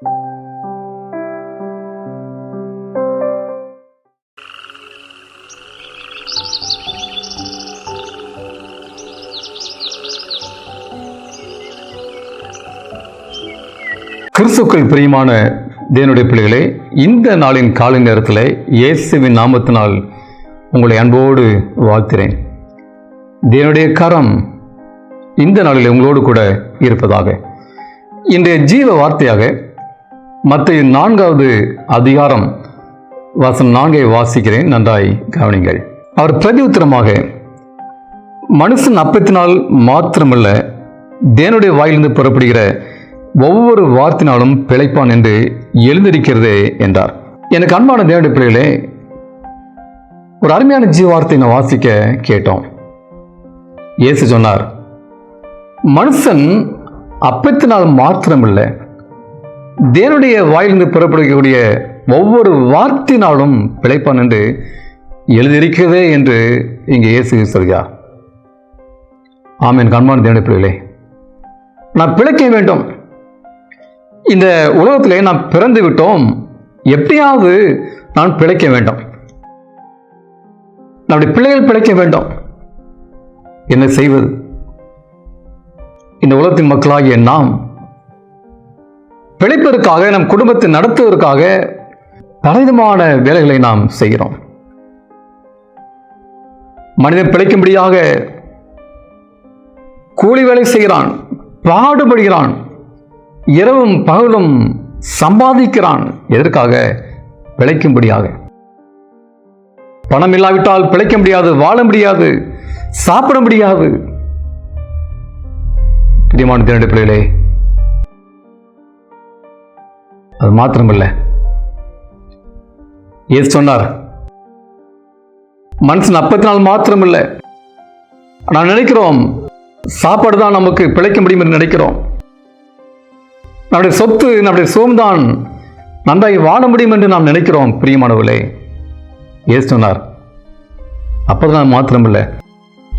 கிறிஸ்துக்கள் பிரியமான தேனுடைய பிள்ளைகளே இந்த நாளின் காலை நேரத்தில் இயேசுவின் நாமத்தினால் உங்களை அன்போடு வாழ்த்திறேன். தேனுடைய கரம் இந்த நாளில் உங்களோடு கூட இருப்பதாக. இன்றைய ஜீவ வார்த்தையாக மத்திய நான்காவது அதிகாரம் வசனம் நான்கை வாசிக்கிறேன். நன்றாய் கவனிங்கள். அவர் பிரதி உத்தரமாக மனுஷன் அப்பத்தினால் மாத்திரமல்ல தேனுடைய வாயிலிருந்து புறப்படுகிற ஒவ்வொரு வார்த்தைனாலும் பிழைப்பான் என்று எழுந்திருக்கிறதே என்றார். எனக்கு அன்பான தேவனுடைய பிள்ளைகளே ஒரு அருமையான ஜீவார்த்தை நான் வாசிக்க கேட்டோம். இயேசு சொன்னார் மனுஷன் அப்பத்தினால் மாத்திரமில்லை தேவனுடைய வாயிலிருந்து புறப்படக்கூடிய ஒவ்வொரு வார்த்தையினாலும் பிழைப்பான் என்று எழுதியிருக்கிறதே என்று இங்கே இயேசு சொல்கிறார் ஆமேன். கண்மான தேவனுடைய பிள்ளைகளே நான் பிழைக்க வேண்டும். இந்த உலகத்திலே நாம் பிறந்து விட்டோம். எப்படியாவது நான் பிழைக்க வேண்டும். நம்முடைய பிள்ளைகள் பிழைக்க வேண்டும். என்ன செய்வது? இந்த உலகத்தின் மக்களாகிய நாம் பிழைப்பதற்காக நம் குடும்பத்தை நடத்துவதற்காக பலவிதமான வேலைகளை நாம் செய்கிறோம். மனிதன் பிழைக்கும்படியாக கூலி வேலை செய்கிறான் பாடுபடுகிறான் இரவும் பகலும் சம்பாதிக்கிறான். எதற்காக? பிழைக்கும்படியாக. பணம் இல்லாவிட்டால் பிழைக்க முடியாது வாழ முடியாது சாப்பிட முடியாது. பிரியமான திரண்டு பிள்ளைகளே அது மாத்திரமில்லை. ஏது சொன்னார் மனுஷன் அப்பத்தினால் மாத்திரமில்லை. நான் நினைக்கிறோம் சாப்பாடு தான் நமக்கு பிழைக்க முடியும் என்று நினைக்கிறோம். நம்முடைய சொத்து நம்முடைய சோம்தான் நன்றாய் வாழ முடியும் என்று நாம் நினைக்கிறோம் பிரியமானவர்களே. ஏசு சொன்னார் அப்பதான் மாத்திரமில்லை.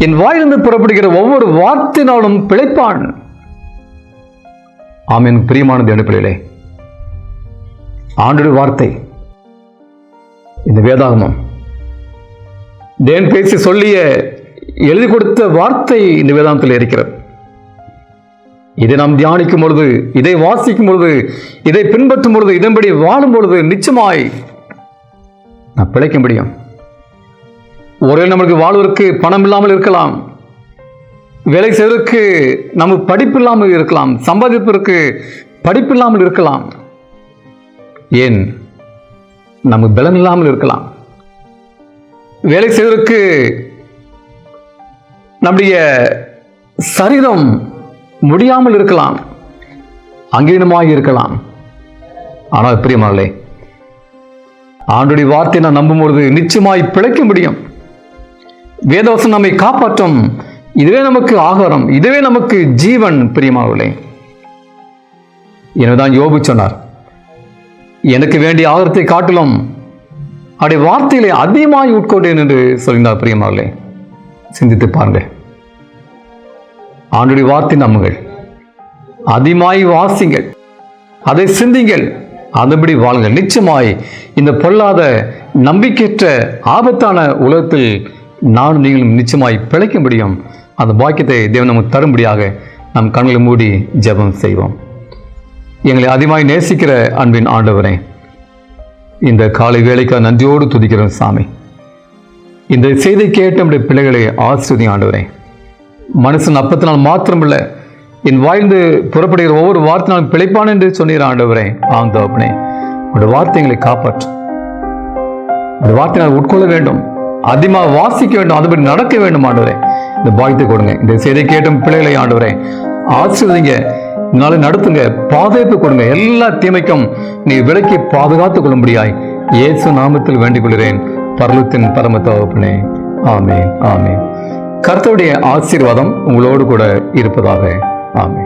என் வாயிலிருந்து புறப்படுகிற ஒவ்வொரு வார்த்தையினாலும் பிழைப்பான். ஆமீன் பிரியமானது அனுப்பிலே ஆண்டுடைய வார்த்தை. இந்த வேதாகமம். தேன் பேசி சொல்லிய எழுதி கொடுத்த வார்த்தை இந்த வேதாந்தத்தில் இருக்கிறது. இதை நாம் தியானிக்கும் பொழுது இதை வாசிக்கும் பொழுது இதை பின்பற்றும் பொழுது இதன்படி வாழும் பொழுது நிச்சயமாய் நான் பிழைக்க முடியும். ஒரே நம்மளுக்கு வாழ்வதற்கு பணம் இல்லாமல் இருக்கலாம். வேலை செய்வதற்கு நமக்கு படிப்பு இல்லாமல் இருக்கலாம். சம்பாதிப்பதற்கு படிப்பு இல்லாமல் இருக்கலாம். ஏன்? நமக்கு பலன் இல்லாமல் இருக்கலாம். வேலை செய்வதற்கு நம்முடைய சரீரம் முடியாமல் இருக்கலாம். அங்கீனமாக இருக்கலாம். ஆனால் பிரியமானே ஆண்டுடைய வார்த்தையை நான் நம்பும் பொழுது நிச்சயமாய் பிழைக்க முடியும். வேதவசம் நம்மை காப்பாற்றும். இதுவே நமக்கு ஆகாரம் இதுவே நமக்கு ஜீவன் பிரியமானவர்களே. எனதான் யோபு சொன்னார். எனக்கு வேண்டிய ஆதரத்தை காட்டிலும் அவருடைய வார்த்தைகளை அதிகமாய் உட்கொண்டேன் என்று சொல்லியிருந்தார் பிரியமானவர்களே. சிந்தித்து பாருங்கள். ஆண்டுடைய வார்த்தை நம்புங்கள். அதிகமாய் வாசிங்கள். அதை சிந்திங்கள். அதன்படி வாழுங்கள். நிச்சயமாய் இந்த பொல்லாத நம்பிக்கையற்ற ஆபத்தான உலகத்தில் நானும் நீங்களும் நிச்சயமாய் பிழைக்க முடியும் அந்த பாக்கியத்தை தேவன் நமக்கு தரும்படியாக நம் கண்களை மூடி ஜெபம் செய்வோம். எங்களை அதிகமாய் நேசிக்கிற அன்பின் ஆண்டவரே இந்த காலை வேலைக்கு நன்றியோடு துதிக்கிறோம் சாமி. இந்த செய்தி கேட்ட நம்முடைய பிள்ளைகளை ஆசிரியதி ஆண்டவரே. மனுஷன் அப்பத்தினால் மாத்திரமில்ல என் வாய்ந்து புறப்படுகிற ஒவ்வொரு வார்த்தைனாலும் பிழைப்பான் என்று சொன்னீர் ஆண்டவரே. ஆம் தகப்பனே உடைய வார்த்தைகளை காப்பாற்று. இந்த வார்த்தையை உட்கொள்ள வேண்டும் அதிகமாக வாசிக்க வேண்டும் அதுபடி நடக்க வேண்டும் ஆண்டவரே. இந்த பாய்த்து கொடுங்க. இந்த செய்தி கேட்டும் பிள்ளைகளை ஆண்டவரே ஆசிர்வதிங்க நாளை நடத்துங்க பாதுகாப்பு கொடுங்க. எல்லா தீமைக்கும் நீ விலக்கி பாதுகாத்துக் கொள்ளும்படியாய் இயேசு நாமத்தில் வேண்டிக் கொள்கிறேன் பரலத்தின் பரம தகப்பனே ஆமே ஆமே கர்த்தருடைய ஆசீர்வாதம் உங்களோடு கூட இருப்பதாக. ஆமே